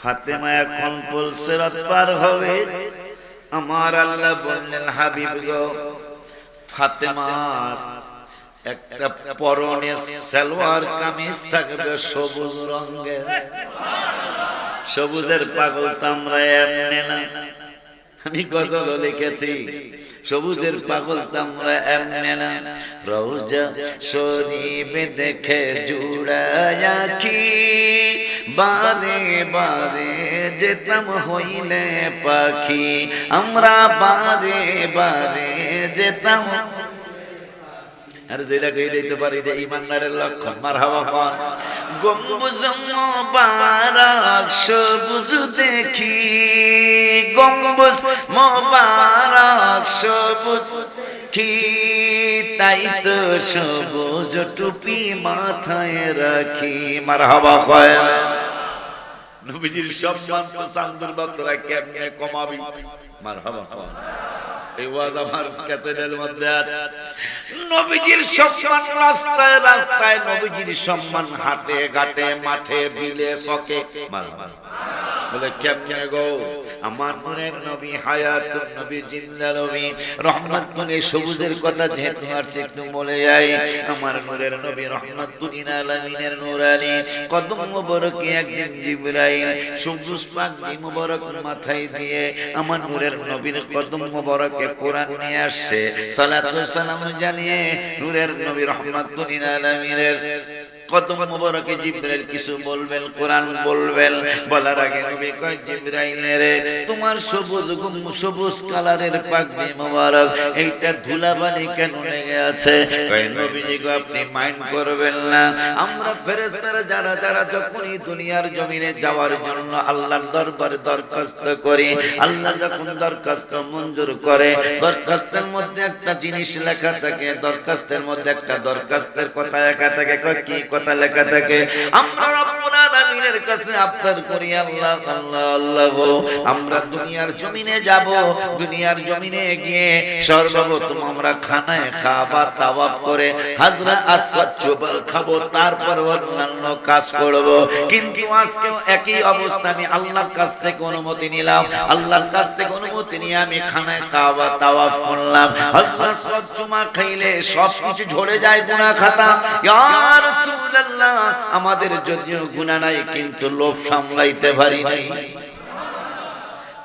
ফাতেমা এখন পুলসিরাত পার হবে। আমার আল্লাহ বললেন, হাবিব গো, ফাতেমার একটা পরনে সালোয়ার কামিজ থাকবে সবুজ রঙের। সবুজের পাগল তো আমরা এমনি না। আমি গজল লিখেছি, সবুজের পাগল তো আমরা এমনি না। রৌজা শরীফে দেখে জুড়ায়াকি বারে বারে যেতাম হইলে পাখি। আমরা বারে বারে যেতাম। আর যেটা কই দিতে পারি ইমানদারের লক্ষণ পান গম্বুজ মোবারক সবুজ দেখি। গম্বুজ মোবারক সবুজ কি তাই তো সবুজ টুপি মাথায় রাখি। মারহাবা পায় নবীজির সম্মান তো চান্দুর বাতরা কেমনে কমাবি? মারহাবা। এই ওয়াজ আমার ক্যাসেটের মধ্যে আছে। নবীজির সম্মান রাস্তায় রাস্তায় নবীজির সম্মান হাটে ঘাটে, মাঠে, বিলে সকে বলে, কেমনে গো? আমার মনের নবী হায়াত নবী জিন্দা নবী রহমতুল সবুজের কথা যেহেতু আসছে একটু বলে যাই আমার নূরের নবী রহমতুল আলামিনের নূরানি। কদম মোবারকে একদিন সবুজ মোবারক মাথায় দিয়ে আমার নূরের নবীর কদম মোবারকে কোরআন নিয়ে আসছে। সালাম জানিয়ে, নূরের নবী রহমতুল আলামিনের কদম মোবারকে জিব্রাইল কিছু বলবেন, কোরআন বলবেন? বলার আগে নবী কয়, জিব্রাইল রে, তোমার সবুজ গুম সবুজ কালারের পাগড়ি মোবারক, এইটা ধুলাবালি কেন লেগে আছে? কয় নবীজি গো, আপনি মাইন্ড করবেন না। আমরা ফেরেশতারা যারা যারা যখনই দুনিয়ার জমিনে যাওয়ার জন্য আল্লাহর দরবারে দরখাস্ত করি, আল্লাহ যখন দরখাস্ত মঞ্জুর করে, দরখাস্তের মধ্যে একটা জিনিস লেখা থাকে, দরখাস্তের মধ্যে একটা দরখাস্তের কথা লেখা থাকে। কয়, কি কথা লেখা থাকে। আমরা রব্বুল আলামিনের কাছে করি, আল্লাহ আল্লাহ আল্লাহ, আমরা দুনিয়ার জমিনে যাব, দুনিয়ার জমিনে গিয়ে সর্বপ্রথম আমরা খানায় করে আসওয়াদ খাব, তারপর অন্যান্য কাজ করব। কিন্তু আজকে একই অবস্থা, আমি আল্লাহর কাছ থেকে অনুমতি নিলাম, আল্লাহর কাছ থেকে অনুমতি নিয়ে আমি খানায় কাবা তাওয়াফ করলাম। হাজরা আসওয়াদ জুমা খাইলে সব কিছু ঝরে যায় গুনাহ খাতা। ইয়া রাসূলুল্লাহ আমাদের যদিও গুনাহ নাই কিন্তু লোভ সামলাইতে পারি নাই।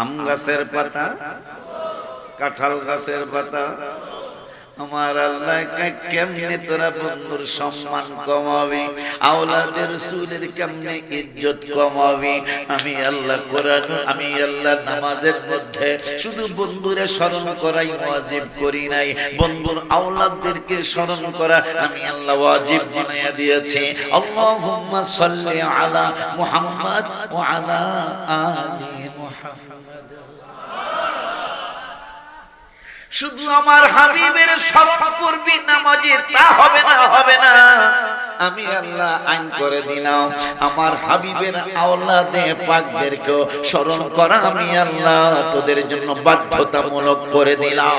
আম গাছের পাতা কাঁঠাল গাছের পাতা। আমার আল্লাহ কেমনে তোরা বন্ধুর সম্মান কমাবি? আওলাদের সুরের কেমনে ইজ্জত কমাবি? আমি আল্লাহ কোরআন আমি আল্লাহ নামাজের মধ্যে শুধু বন্ধুরে স্মরণ করাই ওয়াজিব করি নাই। বন্ধুর আওলাদদেরকে স্মরণ করা আমি আল্লাহ ওয়াজিব বানাইয়া দিয়েছি। আল্লাহুম্মা সাল্লি আলা মুহাম্মদ ওয়া আলা আলি শুধু আমার হাবিবের স্মরণ করবি নামাজে তা হবে না হবে না। আমি আল্লাহ আইন করে দিলাম। আমার হাবিবের আওলাদে পাকদেরকেও স্মরণ করা আমি আল্লাহ তোদের জন্য বাধ্যতামূলক করে দিলাম।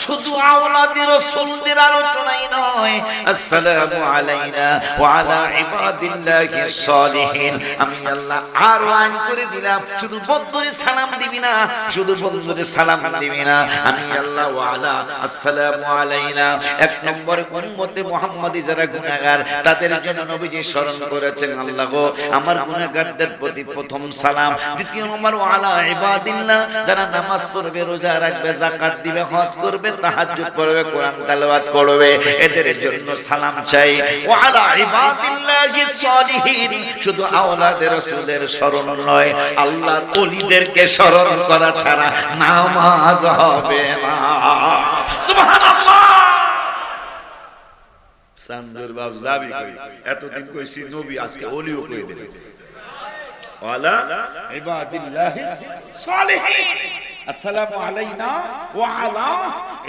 শুধু আওলাদি রাসূলদের আলোচনাই নয়। আসসালামু আলাইনা ওয়া আলা ইবাদিল্লাহিস সালিহিন। আমি আল্লাহ আরও আইন করে দিলাম। শুধু বন্ধুরে সালাম দিবি না, শুধু বন্ধুরে সালাম দিবি না। আমি আল্লাহ ওয়া আলা, আসসালামু আলাইনা। এক নম্বর উম্মতে মুহাম্মাদি যারা গুনাহগার, তাদের জন্য নবীজি স্মরণ করেছেন, আল্লাহ গো, আমার গুনাহগারদের প্রতি প্রথম সালাম। দ্বিতীয় নম্বর, ওয়া আলা ইবাদিল্লাহ, যারা নামাজ পড়বে, রোজা রাখবে, যাকাত দিবে, হজ করবে তাহাজ্জুদ পড়বে, কোরআন তেলাওয়াত করবে। এদের জন্য সালাম চাই। ওয়া ইবাদিল্লাহি সালিহিন। শুধু আওলাদের রাসূলের স্মরণ নয় আল্লাহর ওলিদেরকে স্মরণ করা ছাড়া নামাজ হবে না। সুবহানাল্লাহ! সান্দর বাপ যাবি কই? এতদিন কইছি নবী, আজকে ওলিও কই দিল ওয়ালা ইবাদিল্লাহি সালিহিন। আসসালামু আলাইনা ওয়া আলা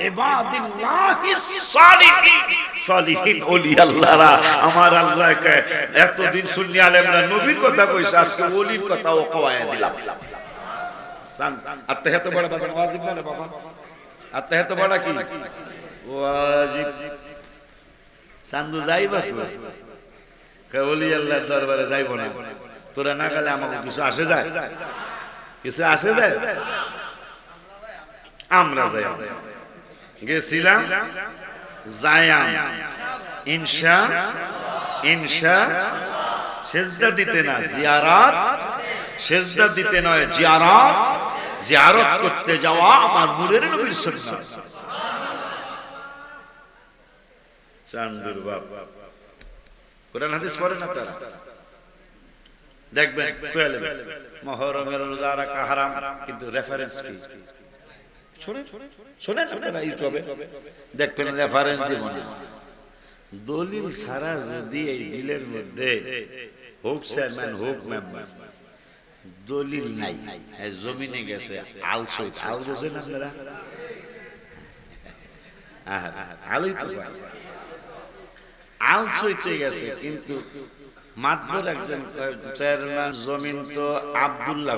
ইবাদিল্লাহি সালিহিন। সালিহিন ওলি আল্লাহরা আমার আল্লাহকে এতদিন শুননি আলেমরা নবীর কথা কইছে আজকে ওলির কথা ও কওয়ায় দিলাম। সান আত্তাহিয়াত বড় বাজান ওয়াজিব না বাবা। আত্তাহিয়াত বড় কি? ওয়াজিব। সান্দু যাইবা কি কে ওলি আল্লাহর দরবারে যাইব না? তোরা না গেলে আমাকে কিছু আসে যায়? কিছু আসে যায়? আমরা যাই গেছিলাম যায়াম ইনশা ইনশা, সেজদা দিতে না, জিয়ারাত, সেজদা দিতে নয়, জিয়ারাত, জিয়ারত করতে যাওয়া আমার নূরের নবীর সুন্নাত। চান্দুর বাপ। কোরআন হাদিস পড়ে না তারা? দেখবেন মহরমের রোজা রাখা হারাম, কিন্তু রেফারেন্স কি? শোনেন শোনেন দেখবেন রেফারেন্স দিব না। দলিল ছাড়া যদি এই বিলের মধ্যে হোক চেয়ারম্যান হোক মেম্বার দলিল নাই জমিনে গেছে আলসই আল বোঝেন আপনারা? তো আল গেছে, কিন্তু মাতবর একজন চেয়ারম্যান জমিন তো আব্দুল্লাহ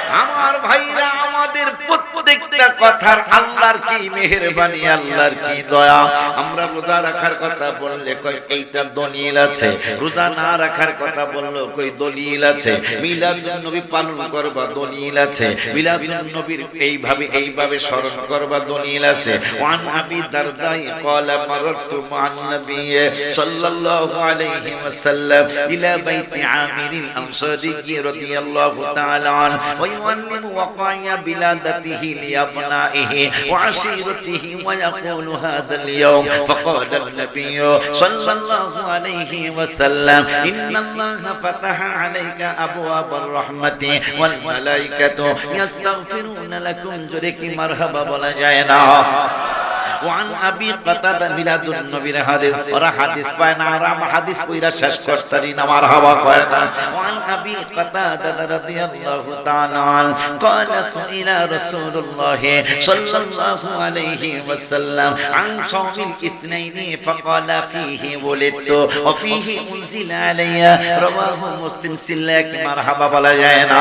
না কথার আল্লাহর কি মেহেরবানি, আল্লাহর কি দয়া? আমরা রোজা রাখার কথা বললে কই এইটা দলিল আছে। রোজা না রাখার কথা বলল কই দলিল আছে। মিলাদুন নবী পালন করবা, দলিল আছে। মিলাদুন নবীর এইভাবে এইভাবে স্মরণ করবা, দলিল আছে। ওয়ান আবি দারদাই ক্বালা মারতু মান নবী সাল্লাল্লাহু আলাইহি ওয়াসাল্লাম ইলা বাইতি আমির আল আনসারি রাদিয়াল্লাহু তাআলা ওয়ান ওয়া ইউআল্লিমু ওয়াকায়া বিলাদাতিহি লিয়া لأبنائه وعشيرته ويقول هذا اليوم. فقال النبي صلى الله عليه وسلم إن الله فتح عليك أبواب الرحمة والملائكة يستغفرون لكم. جرك مرحبا جاينا وعن ابي قتاده ميلاد النبي حديث اور حديث পায় না আর আমরা হাদিস কইরা শেষ করতারি না মারহাবা কয় না وعن ابي قتاده رضي الله تعالى عنه قال سئل رسول الله صلى الله عليه وسلم عن صوم الاثنين فقال فيه ولدت وفيه انزل علي رواه مسلم سلاك مرحبا বলা যায় না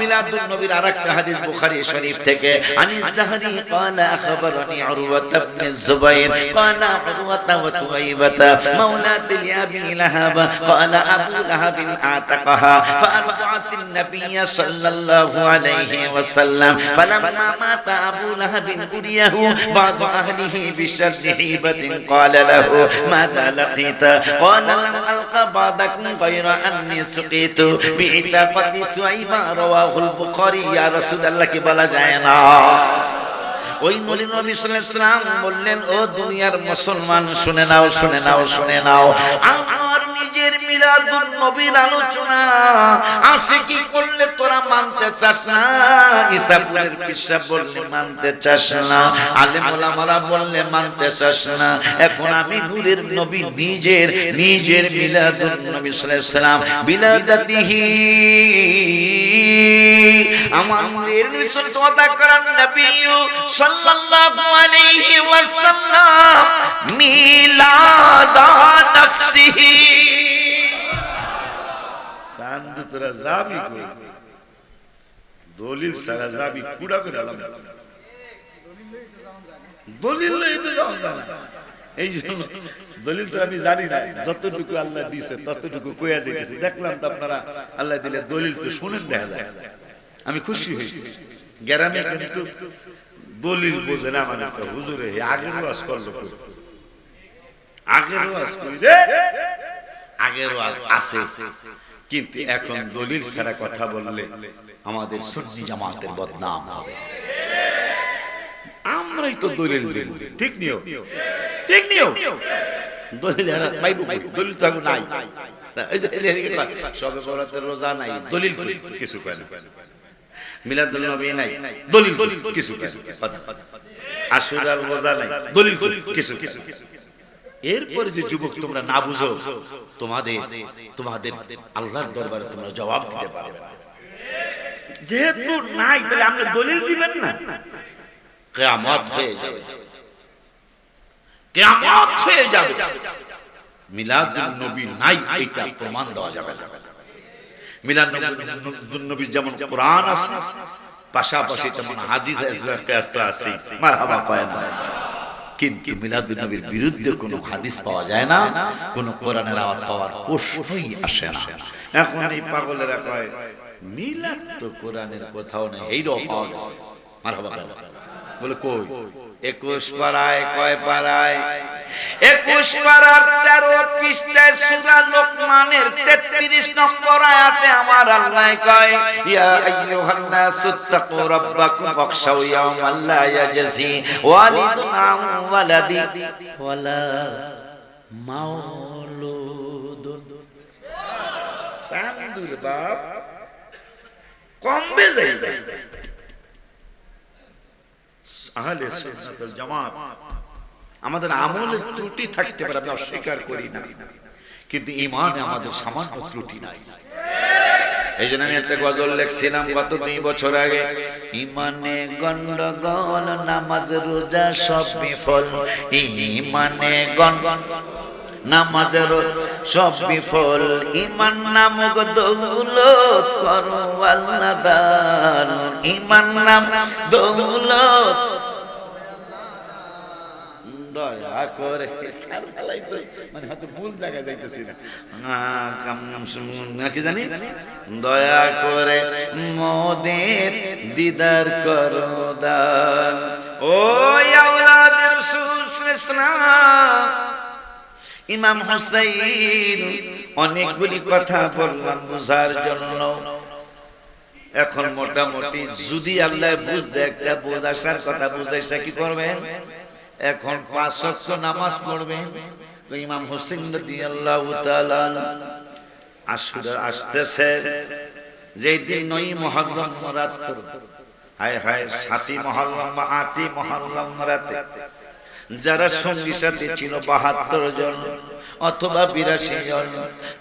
মিলাদুন নবীর আরেকটা হাদিস বুখারী শরীফ থেকে আনিস সাহরি قال اخبرني عروه بن الزبير قال عروه وثويبه مولاه لابي لهب قال ابو لهب اعتقها فارضعت النبي صلى الله عليه وسلم فلما مات ابو لهب اريه بعض اهله بشر هيبه قال له ماذا لقيت قال لم الق بعضكم غير اني سقيت بعتاقه ثويبه رواه البخاري يا رسول الله কি বলা যায় না ওই নবী সাল্লাল্লাহু বললেন, ও দুনিয়ার মুসলমান, শুনে নাও শুনে নাও শুনে নাও। আমার নিজের মিলাদুন নবীর আলোচনা। আসে কি করলে তোরা মানতে চাস না। পিসা বললে মানতে চাস না। আলেম ওলামারা বললে মানতে চাস না। এখন আমি নূরের নবী নিজের নিজের মিলাদুন নবী সাল্লাল্লাহু আলাইহি সাল্লাম বিলাদাতিহি আমাদের কথা করান নবী সাল্লাল্লাহু আলাইহি ওয়াসাল্লাম মিলাদা নাফসিহি। চান্দ তোরা যাবি কই? দলিল সারা যাবি কুড়া করে আলাম। দলিল লই তো যাও এই জন্য দলিল তো আমি জানি না, যতটুকু আল্লাহ দিছে ততটুকু কইয়া যাইতেছে। দেখলাম তো আপনারা আল্লাহ দিলে দলিল তো শুনেন, দেখা যায়। আমি খুশি হয়েছি। গ্রামে কিন্তু দলিল বোঝে না মানে হুজুরে আগের ওয়াজ করল? আগের ওয়াজ কই রে? আগের ওয়াজ আছে। কিন্তু এখন দলিল ছাড়া কথা বললে আমাদের সুন্নি জামাতের বদনাম হবে। আমরাই তো দলিল দিল ঠিক নিও ঠিক নিও দলিল কই? দলিল তো নাই। সবে বরাতের রোজা নাই, দলিল? কিছু কয় না। মিলাদুল নবী নাই। দলিল দলিল কিছু কিছু আশুরার রোজা নাই। দলিল দলিল কিছু কিছু এরপরে যে যুবক তোমরা না বুঝো তোমাদের তোমাদের আল্লাহর দরবারে তোমরা জবাব দিতে পারবে না। যেহেতু নাই তাহলে আপনি দলিল দিবেন না। কেয়ামত হয়ে যাবে। কিয়ামত হয়ে যাবে। মিলাদুন নবী নাই এটা প্রমাণ দেওয়া যাবে না। মিলাদুন নবী যেমন হাদিস আছে আছে মারহাবা বিরুদ্ধে কোনো হাদিস পাওয়া যায় না, কোনো কোরআনের আওয়াজ পাওয়ার প্রশ্নই আসে এখন পাগলেরা কয়, মিলাদ তো কোরআনের কোথাও নেই এইটাও পাওয়া গেছে। বলে, কই? একুশ পাড়ায় কয় পাড়ায়? একুশ পারার তেরো পৃষ্ঠায় সুরা লোকমানের তেত্রিশ নম্বর আয়াতে আমার আল্লাহ কয়, ইয়া আইয়ুহান নাসু তাকু রাব্বাকুম ওয়াখশাউ ইয়াওমান লা ইয়াজজি ওয়ালিদুন আন ওয়ালাদি ওয়ালা মাউলুদুন সান্দুর বাপ কমবে যাই যাই। আহলে সুন্নাত জামাত। আমাদের আমলের ত্রুটি থাকতে পারে আমি অস্বীকার করি না। কিন্তু ইমানে আমাদের সামান্য ত্রুটি নাই। এই জন্য আমি একটা গজল লিখছিলাম গত দুই বছর আগে। ইমানে গন্ডগোল নামাজ রোজা সব বিফল। ইমানে গন্ডগোল নামাজ রোজা সব বিফল ইমান নামক দৌলত করো আল্লাহ দান। ইমান নাম দৌলত। দয়া করে। মানে হয়তো ভুল জায়গায় যাইতেছি না। জানি? দয়া করে মোদের দিদার করো দান। ও রাসূল ইসলাম ইমাম হুসাইন অনেকগুলি কথা বললাম বোঝার জন্য। এখন মোটামুটি যদি আল্লাহ বুঝতে একটা বোঝ, আসার কথা বুঝাইছে কি করবেন? এখন পাঁচ ওয়াক্ত নামাজ পড়বেন। ইমাম হোসেন আসতেছে। যেই দিন নয় মহরম রাত্র। হায় হায় সাতই মহরম আটই মহরম রাতে। যারা সঙ্গী সাথে ছিল বাহাত্তর জন অথবা বিরাশি জন,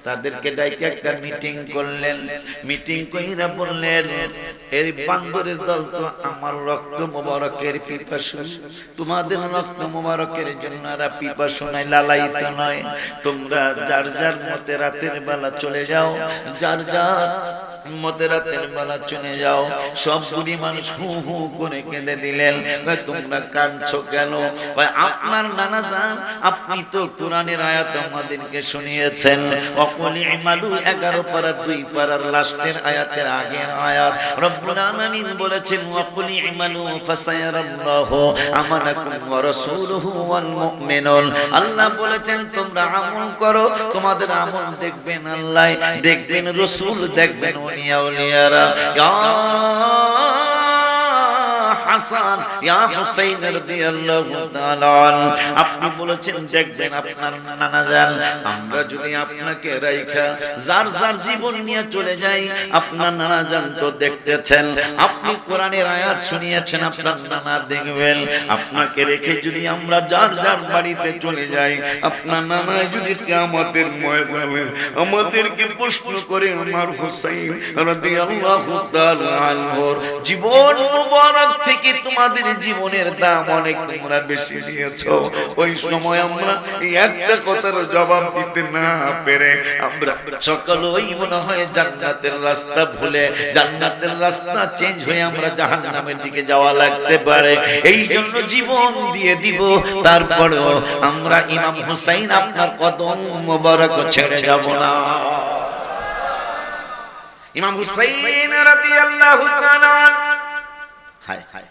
তাদেরকে ডাইকে একটা মিটিং করলেন। মিটিং কইরা বললেন, এর বান্দরের দল তো আমার রক্ত মোবারকের পিপাসু। তোমাদের রক্ত মোবারকের জন্য এরা পিপাসু নাই, লালায়িত নয়। তোমরা যার যার মতে রাতের বেলা চলে যাও, যার যার চলে যাও। সব বুড়ি মানুষ হু হু করে কেঁদে দিলেন। তোমরা কেন? আপনার নানা যান আপনি তো কোরআনের আয়াত আমাদেরকে শুনিয়েছেন। অকলি এগারো পারার, দুই পারার, লাস্টের আয়াতের আগের আয়াত। রব্বুল বলেছেন, অকলি আমানাকুম ওয়াল মুমিনুন। আল্লাহ বলেছেন, তোমরা আমল করো, তোমাদের আমল দেখবেন আল্লাহ, দেখবেন রাসূল, দেখবেন ওলিয়া উলিয়ারা হাসান, ইয়া হুসাইন রাদিয়াল্লাহু তাআলা আপনি বলেছেন, দেখবেন আপনার নানা যান আমরা যদি আপনাকে রাইখা যার যার জীবন নিয়ে চলে যাই, আপনার নানা যান তো দেখতেছেন। আপনি কোরআনের আয়াত শুনিয়েছেন, আপনার নানা দেখবেন। আপনাকে রেখে যদি আমরা যার যার বাড়িতে চলে যাই, আপনার নানা যদি কিয়ামতের ময়দানে আমাদেরকে প্রশ্ন করে, আমার হুসাইন রাদিয়াল্লাহু তাআলা জীবন মুবারক থেকে তোমাদের জীবনের দাম অনেক তোমরা বেশি নিয়েছো। ওই সময় আমরা একটা কথার জবাব দিতে না পেরে আমরা সকলেই মনে হয় জান্নাতের রাস্তা ভুলে, জান্নাতের রাস্তা চেঞ্জ হয়ে আমরা জাহান্নামের দিকে যাওয়া লাগতে পারে। এই জন্য জীবন দিয়ে দিব। তারপরেও আমরা ইমাম হুসাইন আপনার কদম মোবারক ছেড়ে যাব না। ইমাম হুসাইন রাদিয়াল্লাহু তাআলা হায় হায়।